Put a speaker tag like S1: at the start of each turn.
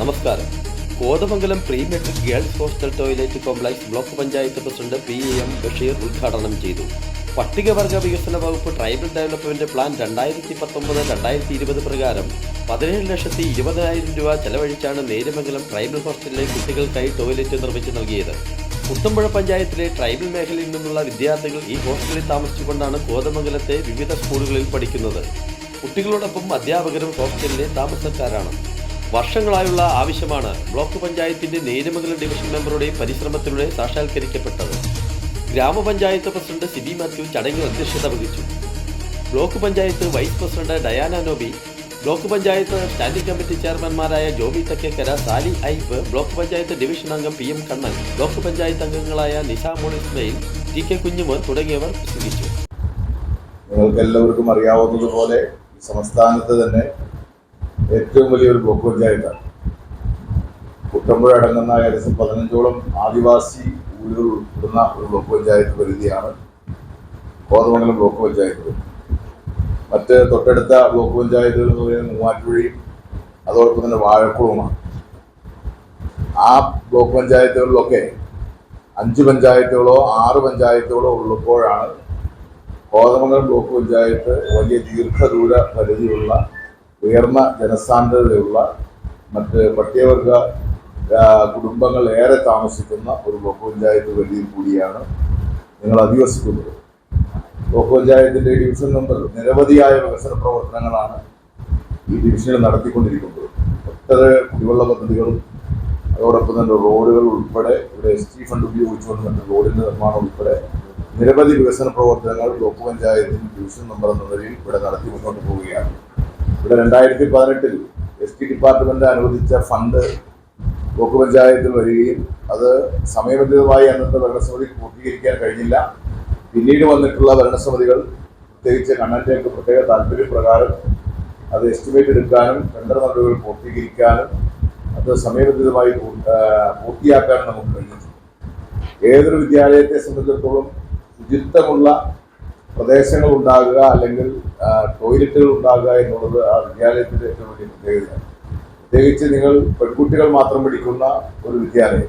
S1: നമസ്കാരം. Kothamangalam pre matric girls hostel toilet complex block panchayat president P M Basheer ഉദ്ഘാടനം ചെയ്തു. പട്ടികവർഗ വികസന വകുപ്പ് ട്രൈബൽ ഡെവലപ്മെന്റ് പ്ലാൻ രണ്ടായിരത്തി പത്തൊമ്പത് രണ്ടായിരത്തി ഇരുപത് പ്രകാരം പതിനേഴ് ലക്ഷത്തി ഇരുപതിനായിരം രൂപ ചെലവഴിച്ചാണ് നേരമംഗലം ട്രൈബൽ ഹോസ്റ്റലിലെ കുട്ടികൾക്കായി ടോയ്ലറ്റ് നിർമ്മിച്ചു നൽകിയത്. പുത്തമ്പുഴ പഞ്ചായത്തിലെ ട്രൈബൽ മേഖലയിൽ നിന്നുള്ള വിദ്യാർത്ഥികൾ ഈ ഹോസ്റ്റലിൽ താമസിച്ചുകൊണ്ടാണ് കോതമംഗലത്തെ വിവിധ സ്കൂളുകളിൽ പഠിക്കുന്നത്. കുട്ടികളോടൊപ്പം അധ്യാപകരും ഹോസ്റ്റലിലെ താമസക്കാരാണ്. വർഷങ്ങളായുള്ള ആവശ്യമാണ് ബ്ലോക്ക് പഞ്ചായത്തിന്റെ നേരമംഗലം ഡിവിഷൻ മെമ്പറുടെ പരിശ്രമത്തിലൂടെ സാക്ഷാത്കരിക്കപ്പെട്ടത്. ഗ്രാമപഞ്ചായത്ത് പ്രസിഡന്റ് സിബി മാത്യു ചടങ്ങിൽ അധ്യക്ഷത വഹിച്ചു. Block panchayat vice president Diana Noby block panchayat standing committee ചെയർമാൻമാരായ Joby Thakkekkara Sally Ipe block panchayat division അംഗം P M Kannan block panchayat അംഗങ്ങളായ നിസാമോൾ ഇസ്മയിൽ ടി കെ കുഞ്ഞുമോൻ തുടങ്ങിയവർ പ്രസംഗിച്ചു.
S2: നിങ്ങൾക്ക് എല്ലാവർക്കും അറിയാവുന്നതുപോലെ സംസ്ഥാനത്ത് തന്നെ ഏറ്റവും വലിയൊരു ബ്ലോക്ക് പഞ്ചായത്താണ്. കുട്ടമ്പുഴ അടങ്ങുന്ന ഏകദേശം പതിനഞ്ചോളം ആദിവാസി ഊരുകൾ ഉൾപ്പെടുന്ന ഒരു ബ്ലോക്ക് പഞ്ചായത്ത് പരിധിയാണ് കോതമംഗലം ബ്ലോക്ക് പഞ്ചായത്ത് മറ്റ് തൊട്ടടുത്ത ബ്ലോക്ക് പഞ്ചായത്തുകൾ എന്ന് പറയുന്നത് മൂവാറ്റുപുഴയും അതോടൊപ്പം തന്നെ വാഴക്കുളവുമാണ്. ആ ബ്ലോക്ക് പഞ്ചായത്തുകളിലൊക്കെ അഞ്ച് പഞ്ചായത്തുകളോ ആറ് പഞ്ചായത്തുകളോ ഉള്ളപ്പോഴാണ് കോതമംഗലം ബ്ലോക്ക് പഞ്ചായത്ത് വലിയ ദീർഘദൂര പരിധിയുള്ള ഉയർന്ന ജനസാന്ദ്രതയുള്ള മറ്റ് പട്ടികവർഗ കുടുംബങ്ങൾ ഏറെ താമസിക്കുന്ന ഒരു ബ്ലോക്ക് പഞ്ചായത്ത് കൂടിയാണ് നിങ്ങൾ അധിവസിക്കുന്നത്. ബ്ലോക്ക് പഞ്ചായത്തിന്റെ ഡിവിഷൻ നമ്പർ നിരവധിയായ വികസന പ്രവർത്തനങ്ങളാണ് ഈ ഡിവിഷനിൽ നടത്തിക്കൊണ്ടിരിക്കുന്നത്. ഒട്ടേറെ കുടിവെള്ള പദ്ധതികളും അതോടൊപ്പം തന്നെ റോഡുകൾ ഉൾപ്പെടെ ഇവിടെ എസ് ടി ഫണ്ട് ഉപയോഗിച്ചുകൊണ്ട് തന്നെ റോഡിന്റെ നിർമ്മാണം ഉൾപ്പെടെ നിരവധി വികസന പ്രവർത്തനങ്ങൾ ബ്ലോക്ക് പഞ്ചായത്തിന് ഡിവിഷൻ നമ്പർ എന്ന നിലയിൽ ഇവിടെ നടത്തി മുന്നോട്ട് പോവുകയാണ് ഇവിടെ രണ്ടായിരത്തി പതിനെട്ടിൽ എസ് ടി ഡിപ്പാർട്ട്മെന്റ് അനുവദിച്ച ഫണ്ട് ബ്ലോക്ക് പഞ്ചായത്തിൽ വരികയും അത് സമയബന്ധിതമായി അന്നത്തെ ഭരണസമിതി പൂർത്തീകരിക്കാൻ കഴിഞ്ഞില്ല. പിന്നീട് വന്നിട്ടുള്ള ഭരണസമിതികൾ പ്രത്യേകിച്ച് കണ്ണന്റെയൊക്കെ പ്രത്യേക താല്പര്യപ്രകാരം അത് എസ്റ്റിമേറ്റ് എടുക്കാനും ടെൻഡർ നടപടികൾ പൂർത്തീകരിക്കാനും അത് സമയബന്ധിതമായി പൂർത്തിയാക്കാനും നമുക്ക് കഴിഞ്ഞിട്ടുണ്ട്. ഏതൊരു വിദ്യാലയത്തെ സംബന്ധിച്ചിടത്തോളം ശുചിത്വമുള്ള പ്രദേശങ്ങൾ ഉണ്ടാകുക അല്ലെങ്കിൽ ടോയ്ലറ്റുകൾ ഉണ്ടാകുക എന്നുള്ളത് ആ വിദ്യാലയത്തിന്റെ ഏറ്റവും വലിയ പ്രത്യേകതയാണ് പ്രത്യേകിച്ച് നിങ്ങൾ പെൺകുട്ടികൾ മാത്രം പഠിക്കുന്ന ഒരു വിദ്യാലയം.